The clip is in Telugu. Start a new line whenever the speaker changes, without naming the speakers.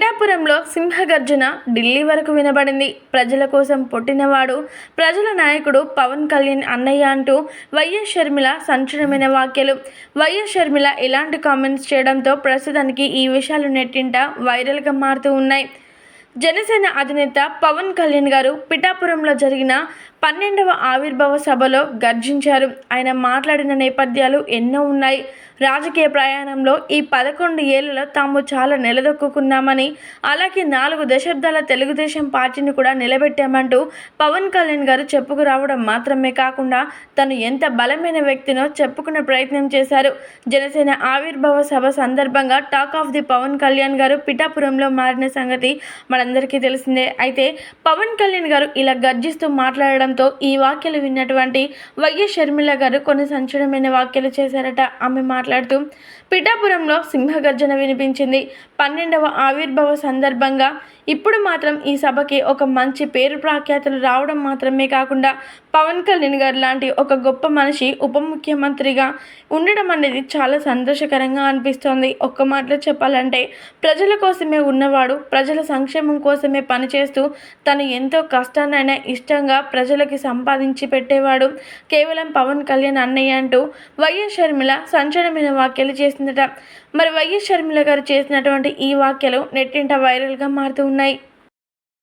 పిఠాపురంలో సింహగర్జన ఢిల్లీ వరకు వినబడింది. ప్రజల కోసం పుట్టినవాడు ప్రజల నాయకుడు పవన్ కళ్యాణ్ అన్నయ్య అంటూ వైఎస్ షర్మిల సంచలనమైన వ్యాఖ్యలు. వైఎస్ షర్మిల ఇలాంటి కామెంట్స్ చేయడంతో ప్రస్తుతానికి ఈ విషయాలు నెట్టింట వైరల్గా మారుతూ ఉన్నాయి. జనసేన అధినేత పవన్ కళ్యాణ్ గారు పిఠాపురంలో జరిగిన పన్నెండవ ఆవిర్భావ సభలో గర్జించారు. ఆయన మాట్లాడిన నేపథ్యాలు ఎన్నో ఉన్నాయి. రాజకీయ ప్రయాణంలో ఈ పదకొండు ఏళ్ళలో తాము చాలా నిలదొక్కున్నామని అలాగే నాలుగు దశాబ్దాల తెలుగుదేశం పార్టీని కూడా నిలబెట్టామంటూ పవన్ కళ్యాణ్ గారు చెప్పుకురావడం మాత్రమే కాకుండా తను ఎంత బలమైన వ్యక్తినో చెప్పుకునే ప్రయత్నం చేశారు. జనసేన ఆవిర్భావ సభ సందర్భంగా talk of the Pawan Kalyan garu పిఠాపురంలో మారిన సంగతి వారందరికీ తెలిసిందే. అయితే పవన్ కళ్యాణ్ గారు ఇలా గర్జిస్తూ మాట్లాడడంతో ఈ వాక్యలు విన్నటువంటి వైఎస్ షర్మిల గారు కొన్ని సంచలనమైన వ్యాఖ్యలు చేశారట. ఆమె మాట్లాడుతూ పిఠాపురంలో సింహగర్జన వినిపించింది. పన్నెండవ ఆవిర్భావ సందర్భంగా ఇప్పుడు మాత్రం ఈ సభకి ఒక మంచి పేరు ప్రఖ్యాతులు రావడం మాత్రమే కాకుండా పవన్ కళ్యాణ్ గారు లాంటి ఒక గొప్ప మనిషి ఉప ముఖ్యమంత్రిగా ఉండడం అనేది చాలా సంతోషకరంగా అనిపిస్తోంది. ఒక్క మాటలో చెప్పాలంటే ప్రజల కోసమే ఉన్నవాడు ప్రజల సంక్షేమ కోసమే పనిచేస్తూ తను ఎంతో కష్టాన్నైనా ఇష్టంగా ప్రజలకి సంపాదించి పెట్టేవాడు. కేవలం పవన్ కళ్యాణ్ అన్నయ్య అంటూ వైఎస్ షర్మిల సంచలనమైన వ్యాఖ్యలు చేసిందట. మరి వైఎస్ షర్మిల గారు చేసినటువంటి ఈ వ్యాఖ్యలు నెట్టింట వైరల్గా మారుతూ ఉన్నాయి.